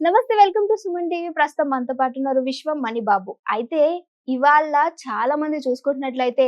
నమస్తే welcome to Suman TV. ప్రస్తుతం మనతో పాటు ఉన్నారు విశ్వం మణిబాబు. అయితే ఇవాళ చాలా మంది చూసుకుంటున్నట్లయితే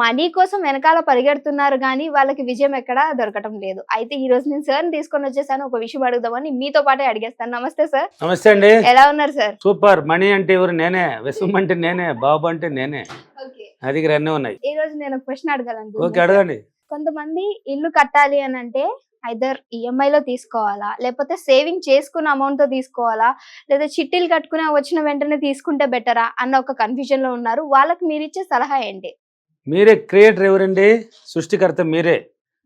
మనీ కోసం వెనకాల పరిగెడుతున్నారు కానీ వాళ్ళకి విజయం ఎక్కడా దొరకటం లేదు. అయితే ఈ రోజు నేను సార్ తీసుకొని వచ్చేసాను. ఒక విషయం అడుగుదామని మీతో పాటే అడిగేస్తాను. నమస్తే సార్ నమస్తే అండి. ఎలా ఉన్నారు సార్ సూపర్. మణి అంటే ఎవరు? నేనే. విశ్వం అంటే నేనే. బాబు అంటే నేనే. నా దగ్గర అన్నీ ఉన్నాయి. ఈ రోజు నేను ఒక క్వశ్చన్ ఓకే అడగాలనుకుంటున్నాను అడగండి కొంతమంది ఇల్లు కట్టాలి అని అంటే ఐదర్ ఈఎంఐలో తీసుకోవాలా? లేకపోతే సేవింగ్ చేసుకున్న అమౌంట్తో తీసుకోవాలా? లేదా చిట్టీలు కట్టుకుని వచ్చిన వెంటనే తీసుకుంటే బెటరా? అన్న ఒక కన్ఫ్యూజన్లో ఉన్నారు. వాళ్ళకి మీరిచ్చే సలహా ఏంటి? మీరే క్రియేటర్ ఎవరండి? సృష్టికర్త మీరే.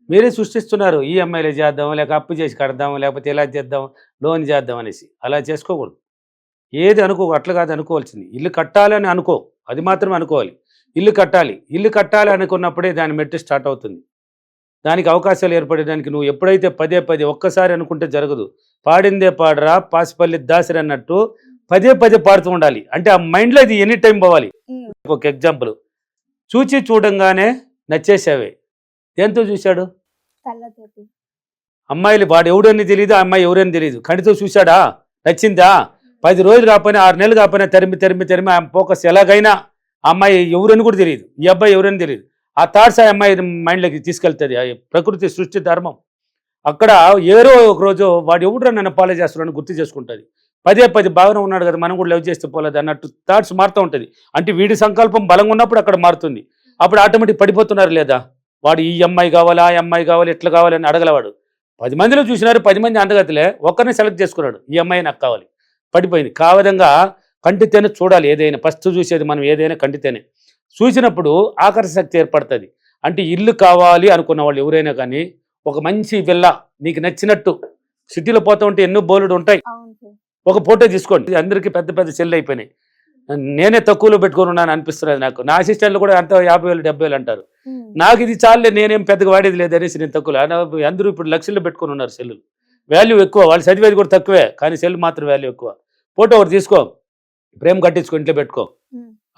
మీరే సృష్టిస్తున్నారు. ఈఎంఐలు చేద్దాం లేక అప్పు చేసి కడదాం లేకపోతే ఇలా చేద్దాం లోన్ చేద్దాం అనేసి. అలా చేసుకోకూడదు. ఏది అనుకో అట్లా కాదు అనుకోవాల్సింది. ఇల్లు కట్టాలి అని అనుకో. అది మాత్రం అనుకోవాలి. ఇల్లు కట్టాలి. ఇల్లు కట్టాలి అనుకున్నప్పుడే దాని మెట్టు స్టార్ట్ అవుతుంది. దానికి అవకాశాలు ఏర్పడడానికి నువ్వు ఎప్పుడైతే పదే పదే ఒక్కసారి అనుకుంటే జరగదు. పాడిందే పాడరా పాసిపల్లి దాసరి అన్నట్టు పదే పదే పాడుతూ ఉండాలి. అంటే ఆ మైండ్లో ఇది ఎనీ టైం పోవాలి. ఒక ఎగ్జాంపుల్. చూచి చూడంగానే నచ్చేసావే దేంతో చూశాడు? అమ్మాయిలు వాడు ఎవడని తెలియదు ఆ అమ్మాయి ఎవరని తెలియదు కణితో చూశాడా? నచ్చిందా? పది రోజులు కాకపోయినా ఆరు నెలలు కాకపోయినా తరిమి తరిమి తరిమి ఆ ఫోకస్ ఎలాగైనా అమ్మాయి ఎవరని కూడా తెలియదు ఈ అబ్బాయి ఎవరని తెలియదు ఆ థాట్స్ ఆ అమ్మాయి మైండ్లోకి తీసుకెళ్తుంది. ఆ ప్రకృతి సృష్టి ధర్మం. అక్కడ ఏరో ఒక రోజు వాడు ఎవడో నన్ను ఫాలో చేస్తున్నాడని గుర్తు చేసుకుంటుంది. పదే పది బాగానే ఉన్నాడు కదా మనం కూడా లవ్ చేస్తే పోలేదు అన్నట్టు థాట్స్ మారుతూ ఉంటుంది. అంటే వీడి సంకల్పం బలంగా ఉన్నప్పుడు అక్కడ మారుతుంది. అప్పుడు ఆటోమేటిక్ పడిపోతున్నారు లేదా? వాడు ఈ అమ్మాయి కావాలా ఆ అమ్మాయి కావాలి ఎట్లా కావాలి అని అడగలవాడు పది మందిలో చూసినారు పది మంది అందగతిలే ఒక్కరిని సెలెక్ట్ చేసుకున్నాడు. ఈ అమ్మాయి నాకు కావాలి. పడిపోయింది. కా విధంగా కంటితేనే చూడాలి. ఏదైనా ఫస్ట్ చూసేది మనం ఏదైనా కంటితేనే. చూసినప్పుడు ఆకర్షణ శక్తి ఏర్పడుతుంది. అంటే ఇల్లు కావాలి అనుకున్న వాళ్ళు ఎవరైనా కానీ ఒక మంచి విల్ల నీకు నచ్చినట్టు సిటీలో పోతా ఉంటే ఎన్నో బోలుడు ఉంటాయి. ఒక ఫోటో తీసుకోండి. అందరికీ పెద్ద పెద్ద సెల్ అయిపోయినాయి. నేనే తక్కువలో పెట్టుకొని ఉన్నాను అనిపిస్తున్నది నాకు. నా అసిస్టెంట్లు కూడా అంత యాభై వేలు డెబ్బై వేలు అంటారు. నాకు ఇది చాలే నేనేం పెద్దగా వాడేది లేదు అనేసి నేను తక్కువ అందరూ ఇప్పుడు లక్షల్లో పెట్టుకొని ఉన్నారు సెల్లు వాల్యూ ఎక్కువ. వాళ్ళు చదివేది కూడా తక్కువే కానీ సెల్ మాత్రం వాల్యూ ఎక్కువ. ఫోటో ఒకటి తీసుకో. ప్రేమ కట్టించుకో ఇంట్లో పెట్టుకో.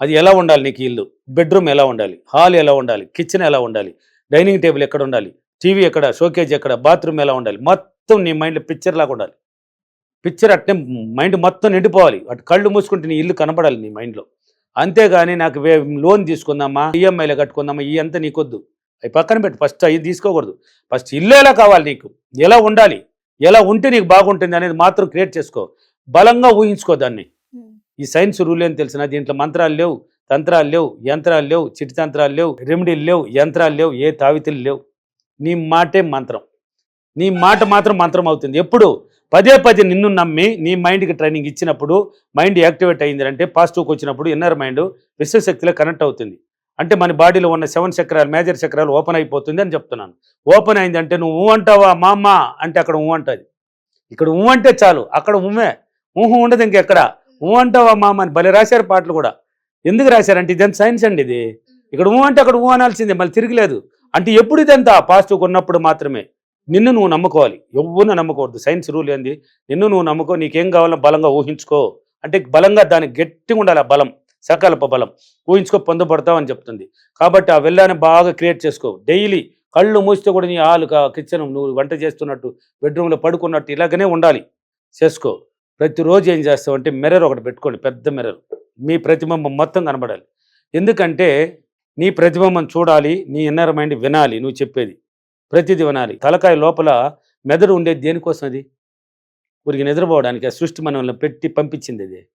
అది ఎలా ఉండాలి నీకు ఇల్లు? బెడ్రూమ్ ఎలా ఉండాలి? హాల్ ఎలా ఉండాలి? కిచెన్ ఎలా ఉండాలి? డైనింగ్ టేబుల్ ఎక్కడ ఉండాలి? టీవీ ఎక్కడ? షోకేజ్ ఎక్కడ? బాత్రూమ్ ఎలా ఉండాలి? మొత్తం నీ మైండ్ పిక్చర్ లాగా ఉండాలి. పిక్చర్ అట్నే మైండ్ మొత్తం నిండిపోవాలి. అటు కళ్ళు మూసుకుంటే నీ ఇల్లు కనబడాలి నీ మైండ్లో. అంతేగాని నాకు వే- లోన్ తీసుకుందామా? ఈఎంఐలో కట్టుకుందామా? ఈ అంతా నీకొద్దు. అవి పక్కన పెట్టు. ఫస్ట్ అవి తీసుకోకూడదు. ఫస్ట్ ఇల్లు ఎలా కావాలి నీకు? ఎలా ఉండాలి? ఎలా ఉంటే నీకు బాగుంటుంది అనేది మాత్రం క్రియేట్ చేసుకో. బలంగా ఊహించుకో దాన్ని. ఈ సైన్స్ రూల్ ఏం తెలిసిన దీంట్లో మంత్రాలు లేవు తంత్రాలు లేవు యంత్రాలు లేవు చిటి తంత్రాలు లేవు రెమెడీలు లేవు యంత్రాలు లేవు ఏ తావితులు లేవు. నీ మాటే మంత్రం. నీ మాట మాత్రం మంత్రం అవుతుంది. ఎప్పుడు? పదే పదే నిన్ను నమ్మి నీ మైండ్కి ట్రైనింగ్ ఇచ్చినప్పుడు మైండ్ యాక్టివేట్ అయింది అంటే పాజిటివ్కి వచ్చినప్పుడు ఇన్నర్ మైండ్ విశ్వశక్తిలో కనెక్ట్ అవుతుంది. అంటే మన బాడీలో ఉన్న సెవెన్ చక్రాలు మేజర్ చక్రాలు ఓపెన్ అయిపోతుంది అని చెప్తున్నాను. ఓపెన్ అయింది అంటే నువ్వు ఊ అంటావా మా అమ్మ అంటే అక్కడ ఊ అంటుంది. ఇక్కడ ఊ అంటే చాలు అక్కడ ఉమ్మే ఊహు ఉండదు ఇంకెక్కడ? ఊ అంటావా మామ అని భలే రాశారు పాటలు కూడా. ఎందుకు రాశారంటే ఇదంతా సైన్స్ అండి ఇది. ఇక్కడ ఊ అంటే అక్కడ ఊ అనాల్సిందే మళ్ళీ తిరిగిలేదు. అంటే ఎప్పుడు ఇదంతా పాజిటివ్ ఉన్నప్పుడు మాత్రమే. నిన్ను నువ్వు నమ్ముకోవాలి. ఎవరిని నమ్ముకోవద్దు సైన్స్ రూల్ ఏంది? నిన్ను నువ్వు నమ్ముకో నీకేం కావాలో బలంగా ఊహించుకో. అంటే బలంగా దానికి గట్టిగా ఉండాలి ఆ బలం సకల్ప బలం. ఊహించుకో పొందపడతావు అని చెప్తుంది. కాబట్టి ఆ వెళ్ళాన్ని బాగా క్రియేట్ చేసుకో. డైలీ కళ్ళు మూస్తే కూడా నీ ఆలు కిచెన్ నువ్వు వంట చేస్తున్నట్టు బెడ్రూమ్లో పడుకున్నట్టు ఇలాగనే ఉండాలి. చేసుకో. ప్రతిరోజు ఏం చేస్తావు అంటే మిర్రర్ ఒకటి పెట్టుకోండి పెద్ద మిర్రర్ మీ ప్రతిబింబం మొత్తం కనబడాలి. ఎందుకంటే నీ ప్రతిబింబం చూడాలి నీ ఇన్నర్ మైండ్ వినాలి నువ్వు చెప్పేది. ప్రతిదీ వినాలి. తలకాయ లోపల మెదడు ఉండేది దేనికోసం అది? ఊరికి నిద్రపోవడానికి ఆ సృష్టి మనల్ని పెట్టి పంపించింది అది.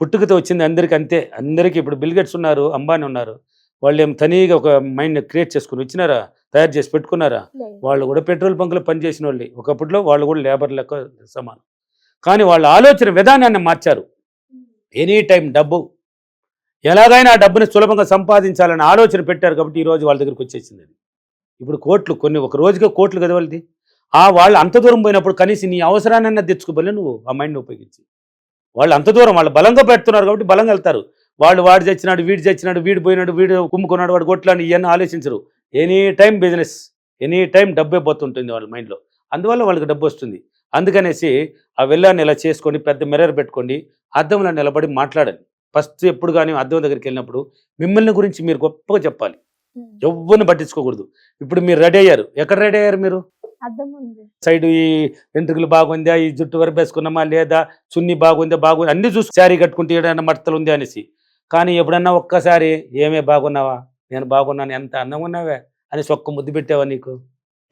పుట్టుకతో వచ్చింది అందరికీ అంతే. అందరికీ ఇప్పుడు బిల్గెట్స్ ఉన్నారు అంబానీ ఉన్నారు. వాళ్ళు ఏం తనీగా ఒక మైండ్ క్రియేట్ చేసుకుని వచ్చినారా? తయారు చేసి పెట్టుకున్నారా. వాళ్ళు కూడా పెట్రోల్ బంకులో పనిచేసిన వాళ్ళే. ఒకప్పట్లో వాళ్ళు కూడా లేబర్ లెక్క సమానం. కానీ వాళ్ళ ఆలోచన విధానాన్ని మార్చారు. ఎనీ టైం డబ్బు. ఎలాగైనా ఆ డబ్బుని సులభంగా సంపాదించాలని ఆలోచన పెట్టారు కాబట్టి ఈరోజు వాళ్ళ దగ్గరికి వచ్చేసింది అది. ఇప్పుడు కోట్లు కొన్ని ఒక రోజుగా కోట్లు కదా వాళ్ళది. ఆ వాళ్ళు అంత దూరం పోయినప్పుడు కనీసం నీ అవసరాన్ని తెచ్చుకోబోలే నువ్వు ఆ మైండ్ని ఉపయోగించి. వాళ్ళు అంత దూరం వాళ్ళు బలంగా పెడుతున్నారు కాబట్టి బలంగా వెళ్తారు. వాళ్ళు వాడు చచ్చినాడు వీడు చచ్చినాడు వీడు పోయినాడు వీడు కుమ్ముకున్నాడు వాడు కొట్లాడు ఇవన్నీ ఆలోచించరు. Any time business any time డబ్బే పోతుంటుంది వాళ్ళ మైండ్లో. అందువల్ల వాళ్ళకి డబ్బు వస్తుంది. అందుకనేసి ఆ వెళ్ళాన్ని ఇలా చేసుకొని పెద్ద మిర్రర్ పెట్టుకోండి అద్దంలో నిలబడి మాట్లాడండి. ఫస్ట్ ఎప్పుడు కానీ అద్దం దగ్గరికి వెళ్ళినప్పుడు మిమ్మల్ని గురించి మీరు గొప్పగా చెప్పాలి. ఉమ్. ఎవ్వరిని పట్టించుకోకూడదు. ఇప్పుడు మీరు రెడీ అయ్యారు. ఎక్కడ రెడీ అయ్యారు మీరు? సైడ్ ఈ వెంట్రుకలు బాగుందా? ఈ జుట్టు వరకు వేసుకున్నామా లేదా? చున్ని బాగుందా? బాగుంది? అన్ని చూసి శారీ కట్టుకుంటే ఏడైనా మడతలు ఉంది అనేసి. కానీ ఎప్పుడన్నా ఒక్కసారి ఏమే బాగున్నావా? నేను బాగున్నాను ఎంత అందంగా ఉన్నావే? అని ఒక్క ముద్దు పెట్టావా నీకు?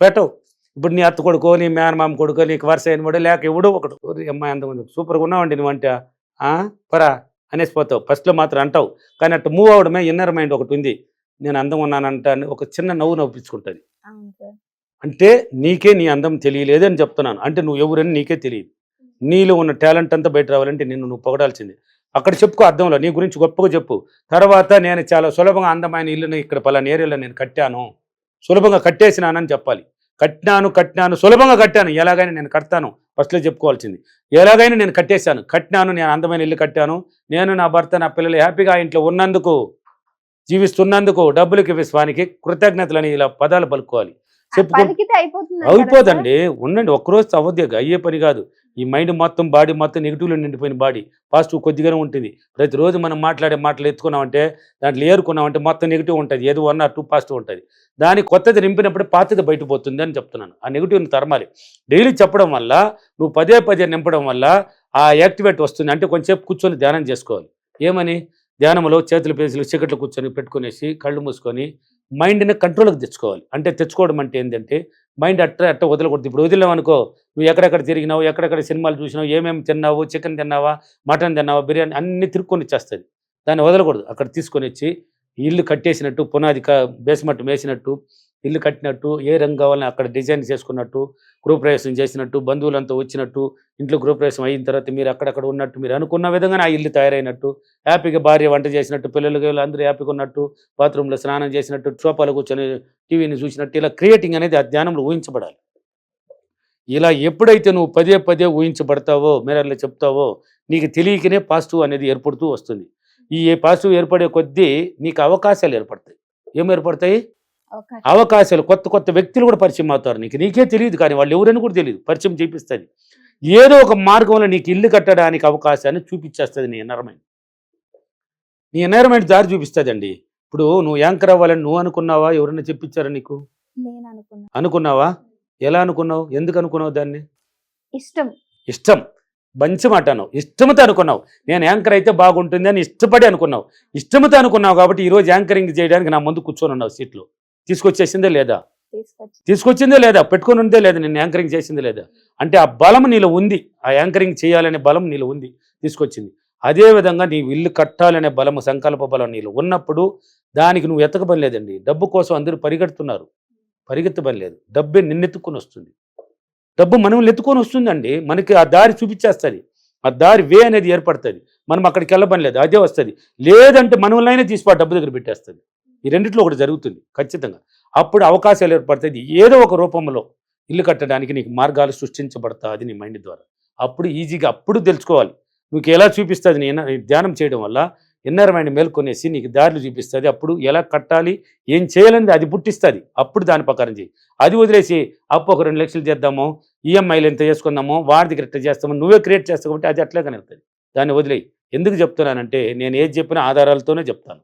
పెట్టవు. ఇప్పుడు నీ అత్త కొడుకో నీ మేనమామ కొడుకో నీకు వరుస అయిన వాడు లేక ఎవడో ఒకడు. "ఓరి అమ్మాయి అంత ఉంది సూపర్గా ఉన్నావండి నువ్వంట ఆ? పరా అనేసి పోతావు. ఫస్ట్లో మాత్రం అంటావు. కానీ అట్టు మూవ్ అవడమే ఇన్నర్ మైండ్ ఒకటి ఉంది. నేను అందంగా ఉన్నానంట అని ఒక చిన్న నవ్వు నవ్వించుకుంటుంది. అంటే నీకే నీ అందం తెలియలేదని చెప్తున్నాను. అంటే నువ్వు ఎవరని నీకే తెలియదు. నీలో ఉన్న టాలెంట్ అంతా బయట రావాలంటే నిన్ను నువ్వు పొగడాల్సిందే. అక్కడ చెప్పుకో అర్థంలో నీ గురించి గొప్పగా చెప్పు. తర్వాత నేను చాలా సులభంగా అందమైన ఇల్లుని ఇక్కడ పలానా ఏరియాలో నేను కట్టాను. సులభంగా కట్టేసినానని చెప్పాలి. కట్టినాను కట్టినాను సులభంగా కట్టాను. ఎలాగైనా నేను కడతాను. ఫస్ట్లో చెప్పుకోవాల్సింది. ఎలాగైనా నేను కట్టేశాను. కట్టినాను నేను అందమైన ఇల్లు కట్టాను. నేను నా భర్త నా పిల్లలు హ్యాపీగా ఇంట్లో ఉన్నందుకు జీవిస్తున్నందుకు డబ్బులకి విశ్వానికి కృతజ్ఞతలని ఇలా పదాలు పలుకోవాలి చెప్పుకో పలికితే అయిపోతుంది అయిపోదండి. ఉండండి ఒక్కరోజు అవ్వద్దు అయ్యే పని కాదు. ఈ మైండ్ మొత్తం బాడీ మొత్తం నెగిటివ్లో నిండిపోయిన బాడీ. పాజిటివ్ కొద్దిగానే ఉంటుంది. ప్రతిరోజు మనం మాట్లాడే మాటలు ఎత్తుకున్నామంటే దాంట్లో ఏరుకున్నామంటే మొత్తం నెగిటివ్ ఉంటుంది. ఏదో వన్ ఆర్ టూ పాజిటివ్ ఉంటుంది. దాని కొత్తది నింపినప్పుడు పాతది బయటపోతుంది అని చెప్తున్నాను. ఆ నెగిటివ్ని తరమాలి. డైలీ చెప్పడం వల్ల నువ్వు పదే పదే నింపడం వల్ల ఆ యాక్టివేట్ వస్తుంది. అంటే కొంచెంసేపు కూర్చొని ధ్యానం చేసుకోవాలి. ఏమని? ధ్యానంలో చేతులు పేసులు చీకట్లు కూర్చొని పెట్టుకునేసి కళ్ళు మూసుకొని మైండ్ని కంట్రోల్కి తెచ్చుకోవాలి. అంటే తెచ్చుకోవడం అంటే ఏంటంటే మైండ్ అట్ట అట్ట వదలకూడదు. ఇప్పుడు వదిలేమనుకో నువ్వు ఎక్కడెక్కడ తిరిగినావు ఎక్కడెక్కడ సినిమాలు చూసినావు ఏమేమి తిన్నావు చికెన్ తిన్నావా మటన్ తిన్నావా బిర్యానీ అన్ని తిరుక్కొని వచ్చేస్తుంది. దాన్ని వదలకూడదు. అక్కడ తీసుకొని వచ్చి ఇల్లు కట్టేసినట్టు పునాది క బేస్మెంట్ వేసినట్టు ఇల్లు కట్టినట్టు ఏ రంగు కావాలని అక్కడ డిజైన్ చేసుకున్నట్టు గృహప్రవేశం చేసినట్టు బంధువులంతా వచ్చినట్టు ఇంట్లో గృహప్రవేశం అయిన తర్వాత మీరు అక్కడక్కడ ఉన్నట్టు మీరు అనుకున్న విధంగా ఆ ఇల్లు తయారైనట్టు హ్యాపీగా భార్య వంట చేసినట్టు పిల్లలకి అందరూ హ్యాపీగా ఉన్నట్టు బాత్రూంలో స్నానం చేసినట్టు సోఫాలో కూర్చొని టీవీని చూసినట్టు ఇలా క్రియేటింగ్ అనేది ఆ ధ్యానంలో ఊహించబడాలి. ఇలా ఎప్పుడైతే నువ్వు పదే పదే ఊహించబడతావో మిరర్లు చెప్తావో నీకు తెలియకనే పాజిటివ్ అనేది ఏర్పడుతూ వస్తుంది. ఈ పాజిటివ్ ఏర్పడే కొద్దీ నీకు అవకాశాలు ఏర్పడతాయి. ఏం ఏర్పడతాయి? అవకాశాలు. కొత్త కొత్త వ్యక్తులు కూడా పరిచయం అవుతారు నీకు. నీకే తెలియదు కానీ వాళ్ళు ఎవరని కూడా తెలియదు. పరిచయం చేపిస్తుంది. ఏదో ఒక మార్గంలో నీకు ఇల్లు కట్టడానికి అవకాశాన్ని చూపించేస్తుంది నీ ఎన్నరమైండ్ నీ ఎన్నరమైండ్ దారి చూపిస్తుందండి. ఇప్పుడు నువ్వు యాంకర్ అవ్వాలని నువ్వు అనుకున్నావా? ఎవరైనా చెప్పించారా నీకు? నేను అనుకున్నా అనుకున్నావా? ఎలా అనుకున్నావు? ఎందుకు అనుకున్నావు దాన్ని? ఇష్టం. ఇష్టం. మంచి మాట అన్నావు. ఇష్టంతో అనుకున్నావు. నేను యాంకర్ అయితే బాగుంటుంది అని ఇష్టపడి అనుకున్నావు. ఇష్టంతో అనుకున్నావు కాబట్టి ఈరోజు యాంకరింగ్ చేయడానికి నా ముందు కూర్చొని ఉన్నావు సీట్లో. తీసుకొచ్చేసిందే లేదా? తీసుకొచ్చి తీసుకొచ్చిందే లేదా? పెట్టుకొని ఉందే లేదా? నేను యాంకరింగ్ చేసిందే లేదా? అంటే ఆ బలం నీలో ఉంది. ఆ యాంకరింగ్ చేయాలనే బలం నీలో ఉంది. తీసుకొచ్చింది. అదే విధంగా నీ ఇల్లు కట్టాలనే బలము సంకల్ప బలం నీలో ఉన్నప్పుడు దానికి నువ్వు ఎత్తకబని లేదండి. డబ్బు కోసం అందరూ పరిగెడుతున్నారు. పరిగెత్తబని లేదు. డబ్బే నిన్నెత్తుకొని వస్తుంది. డబ్బు మనం ఎత్తుకొని వస్తుందండి. మనకి ఆ దారి చూపించేస్తుంది. ఆ దారి వే అనేది ఏర్పడుతుంది. మనం అక్కడికి వెళ్ళబని లేదు. అదే వస్తుంది. లేదంటే మనల్ని తీసి ఆ డబ్బు దగ్గర పెట్టేస్తుంది. ఈ రెండిట్లో ఒకటి జరుగుతుంది ఖచ్చితంగా. అప్పుడు అవకాశాలు ఏర్పడతాయి. ఏదో ఒక రూపంలో ఇల్లు కట్టడానికి నీకు మార్గాలు సృష్టించబడతాది నీ మైండ్ ద్వారా. అప్పుడు ఈజీగా అప్పుడు తెలుసుకోవాలి. నీకు ఎలా చూపిస్తుంది నీ ధ్యానం చేయడం వల్ల ఇన్నర్ మైండ్ మేల్కొనేసి నీకు దారులు చూపిస్తుంది. అప్పుడు ఎలా కట్టాలి ఏం చేయాలని అది పుట్టిస్తుంది. అప్పుడు దాని ప్రకారం చేయి. అది వదిలేసి అప్పు ఒక రెండు లక్షలు చేద్దాము ఈఎంఐలు ఎంత చేసుకుందామో వాడి దగ్గర ఎట్లా చేస్తామో నువ్వే క్రియేట్ చేస్తావు కాబట్టి అది అట్లే కనిపిస్తుంది దాన్ని వదిలేయి. ఎందుకు చెప్తున్నానంటే నేను ఏది చెప్పినా ఆధారాలతోనే చెప్తాను.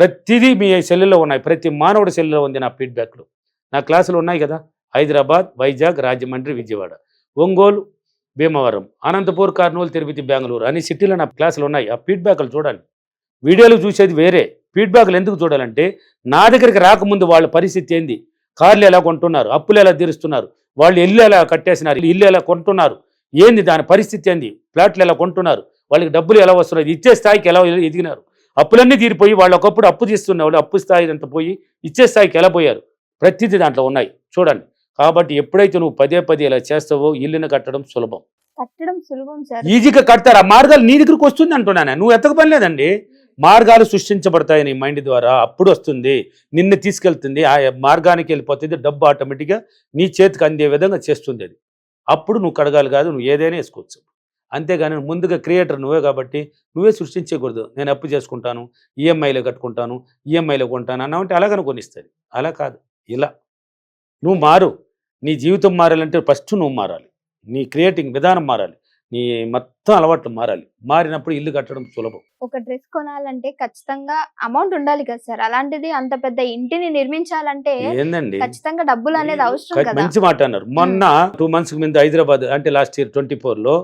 ప్రతిదీ మీ సెల్లులో ఉన్నాయి. ప్రతి మానవుడి సెల్లులో ఉంది నా ఫీడ్బ్యాక్లు. నా క్లాసులు ఉన్నాయి కదా? హైదరాబాద్ వైజాగ్ రాజమండ్రి విజయవాడ. ఒంగోలు భీమవరం అనంతపూర్ కర్నూలు తిరుపతి బెంగళూరు అన్ని సిటీలో నా క్లాసులు ఉన్నాయి. ఆ ఫీడ్బ్యాక్లు చూడండి. వీడియోలు చూసేది వేరే. ఫీడ్బ్యాక్లు ఎందుకు చూడాలంటే నా దగ్గరికి రాకముందు వాళ్ళ పరిస్థితి ఏంది? కార్లు ఎలా కొంటున్నారు? అప్పులు ఎలా తీరుస్తున్నారు? వాళ్ళు ఇల్లు ఎలా కట్టేసినారు? ఇల్లు ఎలా కొంటున్నారు? ఏంది దాని పరిస్థితి ఏంది? ఫ్లాట్లు ఎలా కొంటున్నారు? వాళ్ళకి డబ్బులు ఎలా వస్తున్నాయి? ఇచ్చే స్థాయికి ఎలా ఎదిగినారు? అప్పులన్నీ తీరిపోయి వాళ్ళు ఒకప్పుడు అప్పు తీస్తున్న వాళ్ళు అప్పు స్థాయి అంతా పోయి ఇచ్చే స్థాయికి ఎలా పోయారు? ప్రతిదీ దాంట్లో ఉన్నాయి. చూడండి. కాబట్టి ఎప్పుడైతే నువ్వు పదే పదే ఇలా చేస్తావో ఇల్లుని కట్టడం సులభం. కట్టడం సులభం సార్. ఈజీగా కడతారు? ఆ మార్గాలు నీ దగ్గరికి వస్తుంది అంటున్నాను. నువ్వు ఎత్తక పని లేదండి మార్గాలు సృష్టించబడతాయి నీ మైండ్ ద్వారా. అప్పుడు వస్తుంది. నిన్ను తీసుకెళ్తుంది. ఆ మార్గానికి వెళ్ళిపోతుంది. డబ్బు ఆటోమేటిక్గా నీ చేతికి అందే విధంగా చేస్తుంది అది. అప్పుడు నువ్వు కడగాలి కాదు. నువ్వు ఏదైనా వేసుకోవచ్చు. అంతేగాని ముందుగా క్రియేటర్ నువ్వే కాబట్టి నువ్వే సృష్టించకూడదు. నేను అప్పు చేసుకుంటాను ఈఎంఐలో కట్టుకుంటాను ఈఎంఐలో కొంటాను అన్నామంటే అలాగని కొనిస్తుంది. అలా కాదు. ఇలా. నువ్వు మారు. నీ జీవితం మారాలంటే ఫస్ట్ నువ్వు మారాలి. నీ క్రియేటింగ్ విధానం మారాలి. నీ మొత్తం అలవాట్లు మారాలి. మారినప్పుడు ఇల్లు కట్టడం సులభం. ఒక డ్రెస్ కొనాలంటే ఖచ్చితంగా అమౌంట్ ఉండాలి కదా సార్. అలాంటిది అంత పెద్ద ఇంటిని నిర్మించాలంటే ఏందండి? ఖచ్చితంగా డబ్బులు అనేది అవసరం మంచి మాట అన్నారు. మొన్న టూ మంత్స్ ముందు హైదరాబాద్ అంటే లాస్ట్ ఇయర్ ట్వంటీ లో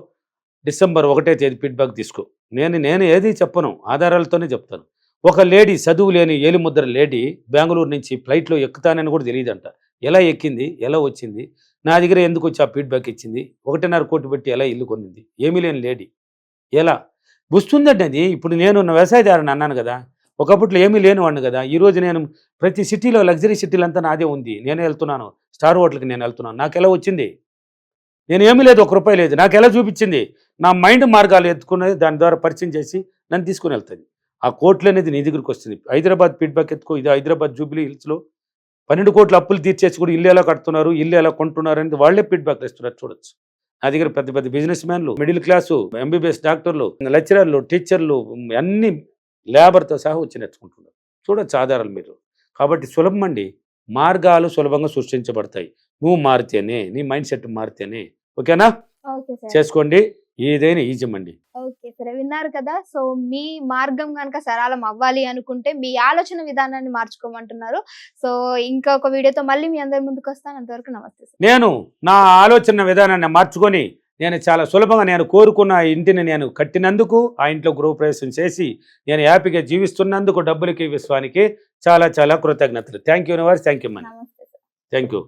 డిసెంబర్ ఒకటే తేదీ ఫీడ్బ్యాక్ తీసుకో. నేను నేను ఏది చెప్పను ఆధారాలతోనే చెప్తాను. ఒక లేడీ చదువు లేని ఏలిముద్ర లేడీ బెంగళూరు నుంచి ఫ్లైట్లో ఎక్కుతానని కూడా తెలియదంట ఎలా ఎక్కింది ఎలా వచ్చింది నా దగ్గర ఎందుకు వచ్చి ఆ ఫీడ్బ్యాక్ ఇచ్చింది ఒకటిన్నర కోటి పెట్టి ఎలా ఇల్లు కొనింది ఏమీ లేని లేడీ. ఎలా? వస్తుందండి అది. ఇప్పుడు నేను వ్యవసాయదారుని అన్నాను కదా ఒకప్పట్లో ఏమీ లేనివాడిని కదా ఈరోజు నేను ప్రతి సిటీలో లగ్జరీ సిటీలంతా నాదే ఉంది. నేనే వెళ్తున్నాను స్టార్ హోటల్కి నేను వెళ్తున్నాను. నాకు ఎలా వచ్చింది? నేను ఏమీ లేదు ఒక రూపాయి లేదు. నాకు ఎలా చూపించింది? నా మైండ్ మార్గాలు ఎత్తుకున్నది దాని ద్వారా పరిచయం చేసి నన్ను తీసుకుని వెళ్తుంది. ఆ కోట్లు అనేది నీ దగ్గరికి వస్తుంది. హైదరాబాద్ ఫీడ్బ్యాక్ ఎత్తుకో. ఇది హైదరాబాద్ జూబ్లీ హిల్స్లో పన్నెండు కోట్లు అప్పులు తీర్చేసి కూడా ఇల్లు ఎలా కడుతున్నారు ఇల్లు ఎలా కొంటున్నారు అనేది వాళ్ళే ఫీడ్బ్యాక్ ఇస్తున్నారు చూడొచ్చు. నా దగ్గర పెద్ద పెద్ద బిజినెస్ మ్యాన్లు మిడిల్ క్లాసు ఎంబీబీఎస్ డాక్టర్లు లెక్చరర్లు టీచర్లు అన్ని లేబర్తో సహా వచ్చి నేర్చుకుంటున్నారు. చూడొచ్చు ఆధారాలు మీరు. కాబట్టి సులభం అండి. మార్గాలు సులభంగా సృష్టించబడతాయి. నువ్వు మారితేనే నీ మైండ్ సెట్ మారితేనే ఓకేనా? చేసుకోండి. ఏదైనా ఈజీ అండి ఓకే సరే. విన్నారు కదా సో మీ మార్గం కనుక సరళం అవ్వాలి అనుకుంటే మీ ఆలోచన విధానాన్ని మార్చుకోమంటున్నారు. సో ఇంకొక వీడియోతో మళ్ళీ మీ అందరి ముందుకు వస్తాను. అంతవరకు నమస్తే నేను నా ఆలోచన విధానాన్ని మార్చుకొని నేను చాలా సులభంగా నేను కోరుకున్న ఇంటిని నేను కట్టినందుకు ఆ ఇంట్లో గృహప్రవేశం చేసి నేను హ్యాపీగా జీవిస్తున్నందుకు డబ్బులకి విశ్వానికి చాలా చాలా కృతజ్ఞతలు. Thank you universe thank you money thank you